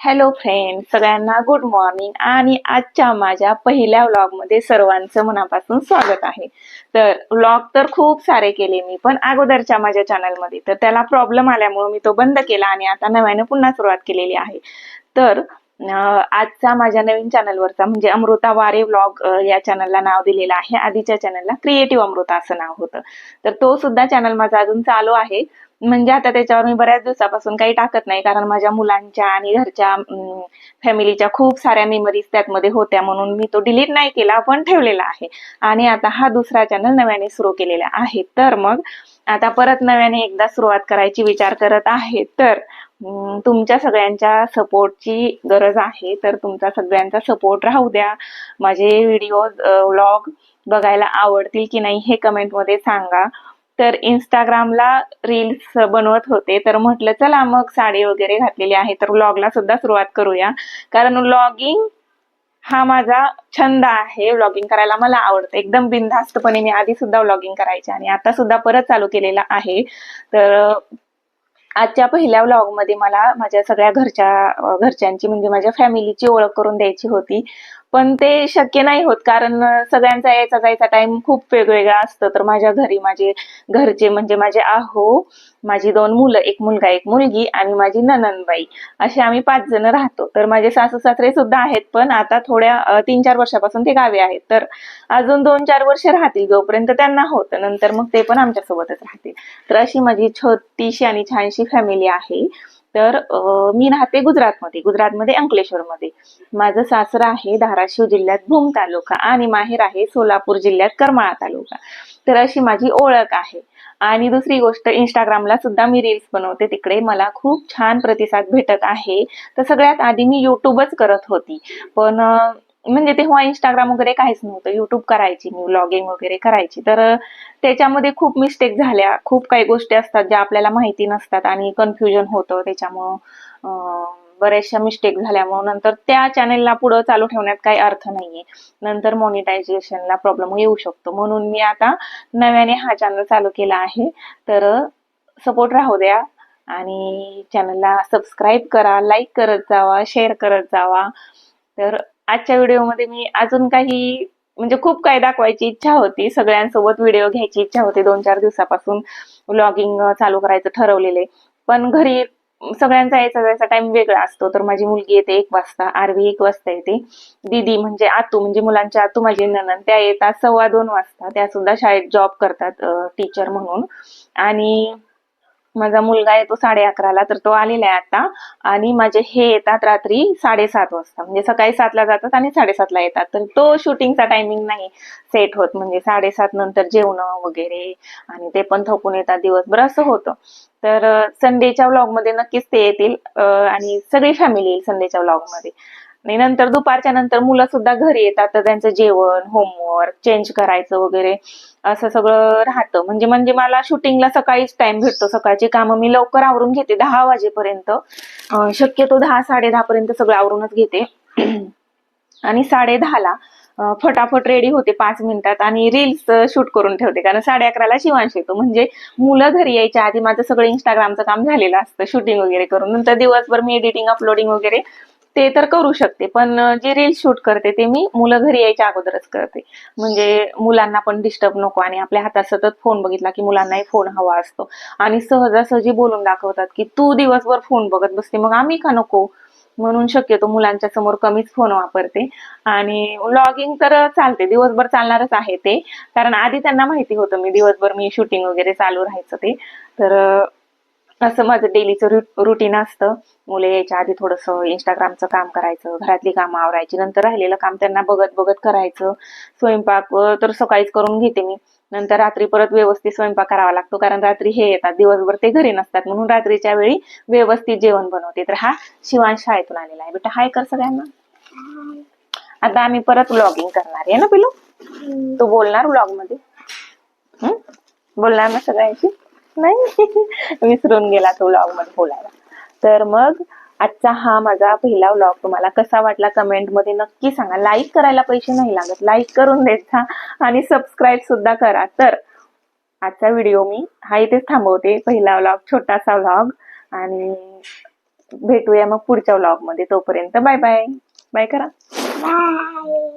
Hello friend सगळ्यांना good morning आणि आजच्या माझ्या पहिल्या व्लॉगमध्ये सर्वांचं मनापासून स्वागत आहे. तर व्लॉग तर खूप सारे केले मी पण अगोदरच्या माझ्या चॅनलमध्ये तर त्याला प्रॉब्लेम आल्यामुळे मी तो बंद केला आणि आता नव्याने पुन्हा सुरुवात केलेली आहे. तर आजचा माझ्या नवीन चॅनलवरचा म्हणजे अमृता वारे व्लॉग या चॅनलला नाव दिलेलं आहे. आधीच्या चॅनलला क्रिएटिव्ह अमृता असं नाव होतं. तर तो सुद्धा चॅनल माझा अजून चालू आहे. म्हणजे आता त्याच्यावर मी बऱ्याच दिवसापासून काही टाकत नाही कारण माझ्या मुलांच्या आणि घरच्या फॅमिलीच्या खूप साऱ्या मेमरीज त्यातमध्ये होत्या म्हणून मी तो डिलीट नाही केला पण ठेवलेला आहे. आणि आता हा दुसरा चॅनल नव्याने सुरू केलेला आहे. तर मग आता परत नव्याने एकदा सुरुवात करायची विचार करत आहे. तर तुमच्या सगळ्यांच्या सपोर्टची गरज आहे. तर तुमचा सगळ्यांचा सपोर्ट राहू द्या. माझे व्हिडिओ व्लॉग बघायला आवडतील की नाही हे कमेंटमध्ये सांगा. तर इंस्टाग्रामला रील्स बनवत होते. तर म्हटलं चला मग साडी वगैरे घातलेली आहे. तर व्लॉगला सुद्धा सुरुवात करूया. कारण व्लॉगिंग हा माझा छंद आहे. व्लॉगिंग करायला मला आवडतं. एकदम बिनधास्तपणे मी आधी सुद्धा व्लॉगिंग करायचे आणि आता सुद्धा परत चालू केलेला आहे. तर आजच्या पहिल्या व्लॉगमध्ये मला माझ्या सगळ्या घरच्या घरच्यांची म्हणजे माझ्या फॅमिलीची ओळख करून द्यायची होती. पण ते शक्य नाही होत कारण सगळ्यांचा यायचा जायचा टाइम खूप वेगवेगळा असतो. तर माझ्या घरी माझे घरचे म्हणजे माझे आहो माझी दोन मुलं एक मुलगा एक मुलगी आणि माझी नननबाई असे आम्ही पाच जण राहतो. तर माझे सासू सासरे सुद्धा आहेत पण आता थोड्या तीन चार वर्षापासून ते गावी आहेत. तर अजून दोन चार वर्ष राहतील जोपर्यंत त्यांना होतं. नंतर मग ते पण आमच्यासोबतच राहतील. तर अशी माझी छोटीशी आणि छानशी फॅमिली आहे. तर मी राहते गुजरातमध्ये गुजरातमध्ये अंकलेश्वरमध्ये. माझं सासर आहे धाराशिव जिल्ह्यात भूम तालुका आणि माहेर आहे सोलापूर जिल्ह्यात करमाळा तालुका. तर अशी माझी ओळख आहे. आणि दुसरी गोष्ट इंस्टाग्रामला सुद्धा मी रील्स बनवते. तिकडे मला खूप छान प्रतिसाद भेटत आहे. तर सगळ्यात आधी मी युट्यूबच करत होती. पण म्हणजे तेव्हा इंस्टाग्राम वगैरे काहीच नव्हतं. युट्यूब करायची मी व्लॉगिंग वगैरे करायची. तर त्याच्यामध्ये खूप मिस्टेक झाल्या. खूप काही गोष्टी असतात ज्या आपल्याला माहिती नसतात आणि कन्फ्युजन होतं त्याच्यामुळं बऱ्याचशा मिस्टेक झाल्यामुळं. नंतर त्या चॅनेलला पुढं चालू ठेवण्यात काही अर्थ नाहीये. नंतर मॉनिटायझेशनला प्रॉब्लेम येऊ शकतो. म्हणून मी आता नव्याने हा चॅनल चालू केला आहे. तर सपोर्ट राहू द्या आणि चॅनलला सबस्क्राईब करा लाईक करत जावा शेअर करत जावा. तर आजच्या व्हिडिओमध्ये मी अजून काही म्हणजे खूप काही दाखवायची इच्छा होती. सगळ्यांसोबत व्हिडिओ घ्यायची इच्छा होती. दोन चार दिवसापासून व्लॉगिंग चालू करायचं ठरवलेले. पण घरी सगळ्यांचा यायचा जायचा टाइम वेगळा असतो. तर माझी मुलगी येते एक वाजता. आरवी एक वाजता येते. दीदी म्हणजे आतू म्हणजे मुलांच्या आतू माझी ननन त्या येतात सव्वा दोन वाजता. त्या सुद्धा शाळेत जॉब करतात टीचर म्हणून. आणि माझा मुलगा येतो साडे अकराला तर तो आलेला आहे आता. आणि माझे हे येतात रात्री साडेसात वाजता. म्हणजे सकाळी सातला जातात आणि साडेसातला येतात. तर तो शूटिंगचा टायमिंग नाही सेट होत. म्हणजे साडेसात नंतर जेवण वगैरे आणि ते पण थकून येतात दिवसभर. असं होतं. तर संडेच्या व्लॉगमध्ये नक्कीच ते येतील. आणि सगळी फॅमिली येईल संडेच्या व्लॉगमध्ये आणि नंतर दुपारच्या नंतर मुलं सुद्धा घरी येतात तर त्यांचं जेवण होमवर्क चेंज करायचं वगैरे असं सगळं राहतं. म्हणजे म्हणजे मला शूटिंगला सकाळीच टाइम भेटतो. सकाळची कामं मी लवकर आवरून घेते दहा वाजेपर्यंत. शक्यतो दहा साडे दहा पर्यंत सगळं आवरूनच घेते. आणि साडे दहाला फटाफट रेडी होते पाच मिनिटात आणि रील्स शूट करून ठेवते. कारण साडे अकराला शिवांश येतो. म्हणजे मुलं घरी यायच्या आधी माझं सगळं इंस्टाग्रामचं काम झालेलं असतं शूटिंग वगैरे करून. नंतर दिवसभर मी एडिटिंग अपलोडिंग वगैरे ते तर करू शकते पण जे रील शूट करते ते मी मुलं घरी यायच्या अगोदरच करते. म्हणजे मुलांना पण डिस्टर्ब नको आणि आपल्या हातात सतत फोन बघितला की मुलांनाही फोन हवा असतो. आणि सहजासहजी बोलून दाखवतात की तू दिवसभर फोन बघत बसते मग आम्ही का नको? म्हणून शक्यतो मुलांच्या समोर कमीच फोन वापरते. आणि लॉगिंग तर चालते दिवसभर चालणारच आहे ते. कारण आधी त्यांना माहिती होतं मी दिवसभर मी शूटिंग वगैरे चालू राहायचं ते. तर असं माझं डेलीचं रुटीन असतं. मुलं यायच्या आधी थोडंसं इंस्टाग्रामचं काम करायचं घरातली कामं आवरायची नंतर राहिलेलं काम त्यांना बघत बघत करायचं. स्वयंपाक तर सकाळीच करून घेते मी. नंतर रात्री परत व्यवस्थित स्वयंपाक करावा लागतो कारण रात्री हे येतात दिवसभर ते घरी नसतात. म्हणून रात्रीच्या वेळी व्यवस्थित जेवण बनवते. तर हा शिवांश शाळेतून आलेला आहे. बेटा हाय कर सगळ्यांना. आता आम्ही परत व्लॉगिंग करणार आहे ना पिलू? तू बोलणार व्लॉगमध्ये? बोलणार ना सगळ्यांशी? नाही. विसरून गेला तो व्लॉगमध्ये बोलायला. तर मग आजचा हा माझा पहिला व्लॉग तुम्हाला कसा वाटला कमेंटमध्ये नक्की सांगा. लाईक करायला पैसे नाही लागत. लाईक करून देत आणि सबस्क्राईब सुद्धा करा. तर आजचा व्हिडिओ मी हा इथेच थांबवते. पहिला व्लॉग छोटासा व्लॉग आणि भेटूया मग पुढच्या व्लॉगमध्ये. तोपर्यंत बाय बाय बाय करा. बाय